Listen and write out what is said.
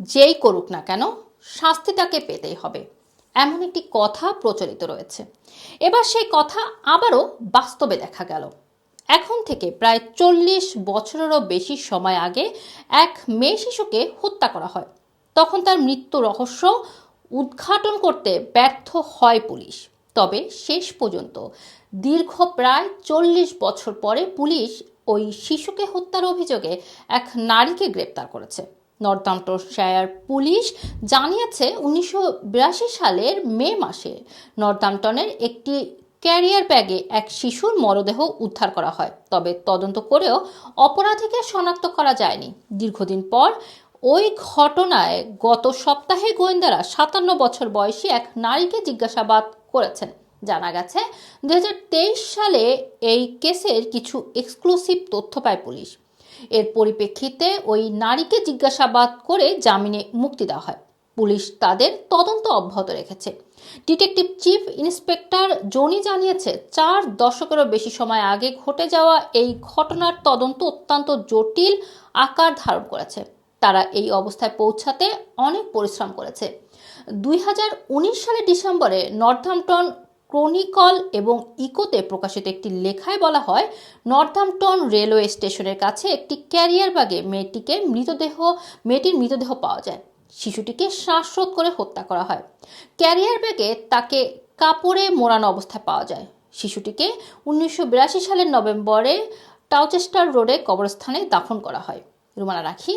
যেই করুক না কেন শাস্তি তাকে পেতেই হবে। এমন একটি কথা প্রচলিত রয়েছে। এবার সেই কথা আবারও বাস্তবে দেখা গেল। এখন থেকে প্রায় চল্লিশ বছরেরও বেশি সময় আগে এক মেয়ে শিশুকে হত্যা করা হয়। তখন তার মৃত্যু রহস্য উদ্ঘাটন করতে ব্যর্থ হয় পুলিশ। তবে শেষ পর্যন্ত দীর্ঘ প্রায় চল্লিশ বছর পরে পুলিশ ওই শিশুকে হত্যার অভিযোগে এক নারীকে গ্রেপ্তার করেছে। নর্দাম্পটনশায়ার পুলিশ জানিয়েছে উনিশশো বিরাশি সালের মে মাসে নর্দাম্পটনের একটি ক্যারিয়ার ব্যাগে এক শিশুর মরদেহ উদ্ধার করা হয়। তবে তদন্ত করেও অপরাধীকে শনাক্ত করা যায়নি। দীর্ঘদিন পর ওই ঘটনায় গত সপ্তাহে গোয়েন্দারা সাতান্ন বছর বয়সী এক নারীকে জিজ্ঞাসাবাদ করেছেন। জানা গেছে, দুই হাজার তেইশ সালে এই কেসের কিছু এক্সক্লুসিভ তথ্য পায় পুলিশ। এর পরিপ্রেক্ষিতে ওই নারীকে জিজ্ঞাসাবাদ করে জামিনে মুক্তি দেওয়া হয়। পুলিশ তাদের তদন্ত অব্যাহত রেখেছে। ডিটেকটিভ চিফ ইন্সপেক্টর জনি জানিয়েছে, চার দশকেরও বেশি সময় আগে ঘটে যাওয়া এই ঘটনার তদন্ত অত্যন্ত জটিল আকার ধারণ করেছে। তারা এই অবস্থায় পৌঁছাতে অনেক পরিশ্রম করেছে। দুই হাজার উনিশ সালে ডিসেম্বরে নর্থাম্পটন ক্রনিকল এবং ইকোতে প্রকাশিত একটি লেখায় বলা হয় নর্থাম্পটন রেলওয়ে স্টেশনের কাছে একটি ক্যারিয়ার ব্যাগে মেয়েটিকে মৃতদেহ, মেয়েটির মৃতদেহ পাওয়া যায়। শিশুটিকে শ্বাসরোধ করে হত্যা করা হয়। ক্যারিয়ার ব্যাগে তাকে কাপড়ে মোড়ানো অবস্থায় পাওয়া যায়। শিশুটিকে উনিশশো বিরাশি সালের নভেম্বরে টাউচেস্টার রোডে কবরস্থানে দাফন করা হয়। রুমানা রাখি